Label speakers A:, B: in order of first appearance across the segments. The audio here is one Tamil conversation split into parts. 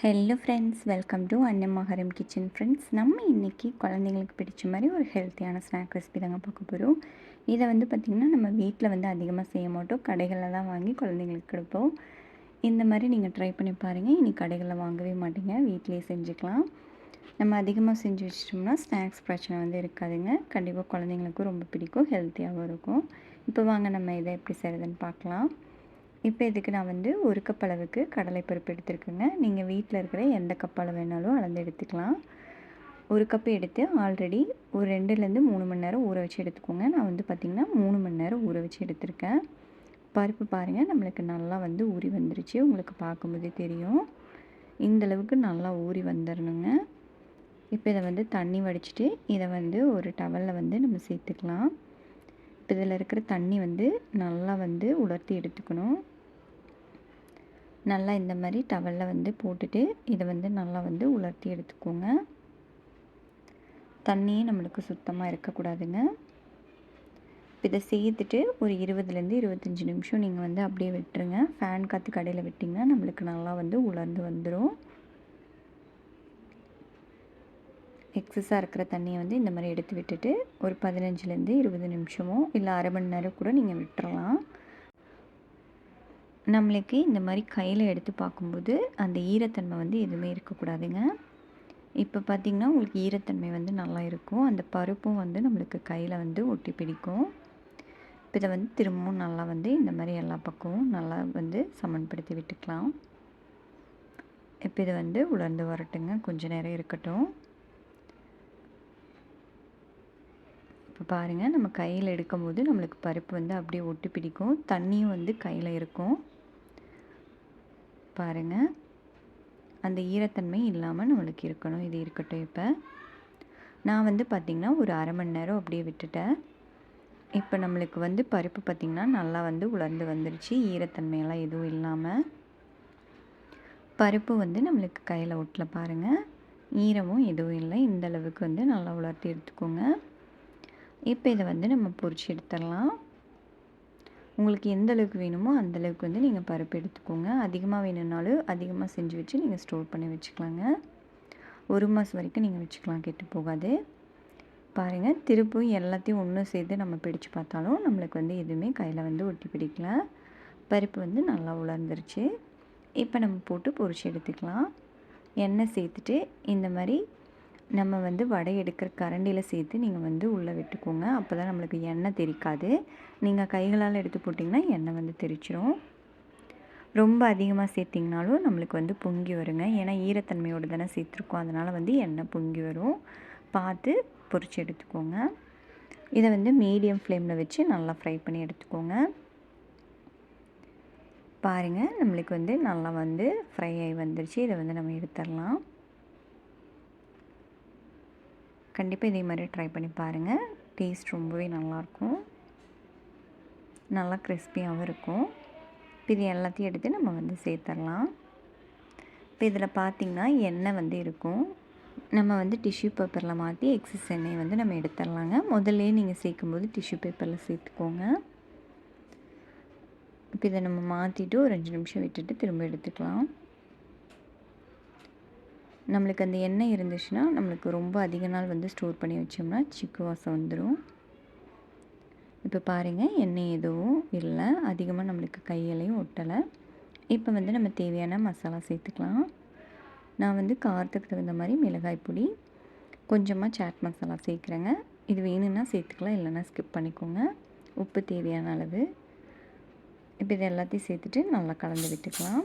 A: Hello friends welcome to Annamaharam kitchen friends நம்ம இன்றைக்கி குழந்தைங்களுக்கு பிடிச்ச மாதிரி ஒரு ஹெல்த்தியான ஸ்நாக் ரெசிபி தாங்க பார்க்க போகிறோம் இதை வந்து பார்த்திங்கன்னா நம்ம வீட்டில் வந்து அதிகமாக செய்ய மாட்டோம். கடைகளில் தான் வாங்கி குழந்தைங்களுக்கு கொடுப்போம். இந்த மாதிரி நீங்கள் ட்ரை பண்ணி பாருங்கள் இனி கடைகளில் வாங்கவே மாட்டீங்க. வீட்டிலே செஞ்சுக்கலாம். நம்ம அதிகமாக செஞ்சு வச்சிட்டோம்னா ஸ்நாக்ஸ் பிரச்சனை வந்து இருக்காதுங்க. கண்டிப்பாக குழந்தைங்களுக்கும் ரொம்ப பிடிக்கும். ஹெல்த்தியாகவும் இருக்கும். இப்போ வாங்க நம்ம இதை எப்படி செய்கிறதுன்னு பார்க்கலாம். இப்போ இதுக்கு நான் வந்து ஒரு கப் அளவுக்கு கடலைப்பருப்பு எடுத்துருக்கேங்க. நீங்கள் வீட்டில் இருக்கிற எந்த கப்பால் வேணாலும் அளந்து எடுத்துக்கலாம். ஒரு கப் எடுத்து ஆல்ரெடி ஒரு ரெண்டுலேருந்து மூணு மணி நேரம் ஊற வச்சு எடுத்துக்கோங்க. நான் வந்து பார்த்திங்கன்னா மூணு மணி நேரம் ஊற வச்சு எடுத்திருக்கேன். பருப்பு பாருங்கள் நம்மளுக்கு நல்லா வந்து ஊறி வந்துருச்சு. உங்களுக்கு பார்க்கும்போதே தெரியும். இந்தளவுக்கு நல்லா ஊறி வந்துடணுங்க இப்போ இதை வந்து தண்ணி வடிச்சிட்டு இதை வந்து ஒரு டவலில் வந்து நம்ம சேர்த்துக்கலாம். இப்போ இதில் இருக்கிற தண்ணி வந்து நல்லா வந்து உலர்த்தி எடுத்துக்கணும். நல்லா இந்த மாதிரி டவலில் வந்து போட்டுட்டு இதை வந்து நல்லா வந்து உலர்த்தி எடுத்துக்கோங்க. தண்ணியே நம்மளுக்கு சுத்தமாக இருக்கக்கூடாதுங்க. இதை சேர்த்துட்டு ஒரு இருபதுலேருந்து இருபத்தஞ்சி நிமிஷம் நீங்கள் வந்து அப்படியே விட்டுருங்க. ஃபேன் காற்று கடையில் விட்டிங்கன்னா நம்மளுக்கு நல்லா வந்து உலர்ந்து வந்துடும் எக்ஸஸாக இருக்கிற தண்ணியை வந்து இந்த மாதிரி எடுத்து விட்டுட்டு ஒரு பதினஞ்சுலேருந்து இருபது நிமிஷமோ இல்லை அரை மணி நேரம் கூட நீங்கள் விட்டுறலாம். நம்மளுக்கு இந்த மாதிரி கையில் எடுத்து பார்க்கும்போது அந்த ஈரத்தன்மை வந்து எதுவுமே இருக்கக்கூடாதுங்க. இப்போ பார்த்திங்கன்னா உங்களுக்கு ஈரத்தன்மை வந்து நல்லா இருக்கும். அந்த பருப்பும் வந்து நம்மளுக்கு கையில் வந்து ஒட்டி பிடிக்கும். இப்போ இதை வந்து திரும்பவும் நல்லா வந்து இந்த மாதிரி எல்லா பக்கமும் நல்லா வந்து சமன்படுத்தி விட்டுக்கலாம். இப்போ இதை வந்து உலர்ந்து வரட்டுங்க. கொஞ்சம் நேரம் இருக்கட்டும் இப்போ பாருங்கள் நம்ம கையில் எடுக்கும்போது நம்மளுக்கு பருப்பு வந்து அப்படியே ஒட்டி பிடிக்கும். தண்ணியும் வந்து கையில் இருக்கும். பாருங்கள் அந்த ஈரத்தன்மை இல்லாமல் நம்மளுக்கு இருக்கணும். இது இருக்கட்டும் இப்போ. நான் வந்து பார்த்திங்கன்னா ஒரு அரை மணி நேரம் அப்படியே விட்டுட்டேன். இப்போ நம்மளுக்கு வந்து பருப்பு பார்த்திங்கன்னா நல்லா வந்து உலர்ந்து வந்துருச்சு. ஈரத்தன்மையெல்லாம் எதுவும் இல்லாமல் பருப்பு வந்து நம்மளுக்கு கையில் ஒட்டல பாருங்கள் ஈரமும் எதுவும் இல்லை. இந்த அளவுக்கு வந்து நல்லா உலர்த்தி எடுத்துக்கோங்க. இப்போ இதை வந்து நம்ம பொறிச்சு எடுத்துடலாம். உங்களுக்கு எந்த அளவுக்கு வேணுமோ அந்தளவுக்கு வந்து நீங்கள் பருப்பு எடுத்துக்கோங்க. அதிகமாக வேணும்னாலும் அதிகமாக செஞ்சு வச்சு நீங்கள் ஸ்டோர் பண்ணி வச்சுக்கலாங்க. ஒரு மாதம் வரைக்கும் நீங்கள் வச்சுக்கலாம் கெட்டு போகாது. பாருங்கள் திருப்பும் எல்லாத்தையும் ஒன்று சேர்த்து நம்ம பிடிச்சு பார்த்தாலும் நம்மளுக்கு வந்து எதுவுமே கையில் வந்து ஒட்டி பிடிக்கல. பருப்பு வந்து நல்லா உலர்ந்துருச்சு. இப்போ நம்ம போட்டு பொறிச்சு எடுத்துக்கலாம். எண்ணெய் சேர்த்துட்டு இந்த மாதிரி நம்ம வந்து வடை எடுக்கிற கரண்டியில் சேர்த்து நீங்கள் வந்து உள்ளே விட்டுக்கோங்க. அப்போ தான் நம்மளுக்கு எண்ணெய் தெரிக்காது. நீங்கள் கைகளால் எடுத்து போட்டிங்கன்னா எண்ணெய் வந்து தெரிச்சிடும் ரொம்ப அதிகமாக சேர்த்திங்கனாலும் நம்மளுக்கு வந்து பொங்கி வருங்க. ஏன்னா ஈரத்தன்மையோடு தானே சேர்த்துருக்கோம். அதனால் வந்து எண்ணெய் பொங்கி வரும். பார்த்து பொறிச்சு எடுத்துக்கோங்க. இதை வந்து மீடியம் ஃப்ளேமில் வச்சு நல்லா ஃப்ரை பண்ணி எடுத்துக்கோங்க. பாருங்கள் நம்மளுக்கு வந்து நல்லா வந்து ஃப்ரை ஆகி வந்துருச்சு. இதை வந்து நம்ம எடுத்துடலாம். கண்டிப்பாக இதே மாதிரி ட்ரை பண்ணி பாருங்கள் டேஸ்ட் ரொம்பவே நல்லாயிருக்கும் நல்லா கிறிஸ்பியாகவும் இருக்கும். இப்போ இது எல்லாத்தையும் எடுத்து நம்ம வந்து சேர்த்துடலாம் இப்போ இதில் பார்த்திங்கன்னா எண்ணெய் வந்து இருக்கும். நம்ம வந்து டிஷ்யூ பேப்பரில் மாற்றி எக்ஸஸ் எண்ணெய் வந்து நம்ம எடுத்துடலாங்க முதல்ல நீங்கள் சேர்க்கும்போது டிஷ்யூ பேப்பரில் சேர்த்துக்கோங்க. இப்போ இதை நம்ம மாற்றிட்டு ஒரு அஞ்சு நிமிஷம் விட்டுட்டு திரும்ப எடுத்துக்கலாம். நம்மளுக்கு அந்த எண்ணெய் இருந்துச்சுன்னா நம்மளுக்கு ரொம்ப அதிக நாள் வந்து ஸ்டோர் பண்ணி வச்சோம்னா சிக்கு வாசம் வந்துடும் இப்போ பாருங்கள் எண்ணெய் எதுவும் இல்லை. அதிகமாக நம்மளுக்கு கையிலையும் ஒட்டலை. இப்போ வந்து நம்ம தேவையான மசாலா சேர்த்துக்கலாம். நான் வந்து காரத்துக்கு தகுந்த மாதிரி மிளகாய் பொடி கொஞ்சமாக சாட் மசாலா சேர்க்குறேங்க. இது வேணும்னா சேர்த்துக்கலாம் இல்லைன்னா ஸ்கிப் பண்ணிக்கோங்க. உப்பு தேவையான அளவு. இப்போ இது எல்லாத்தையும் சேர்த்துட்டு நல்லா கலந்து விட்டுக்கலாம்.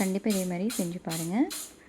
A: கண்டிப்பாக இதே மாதிரி செஞ்சு பாருங்கள்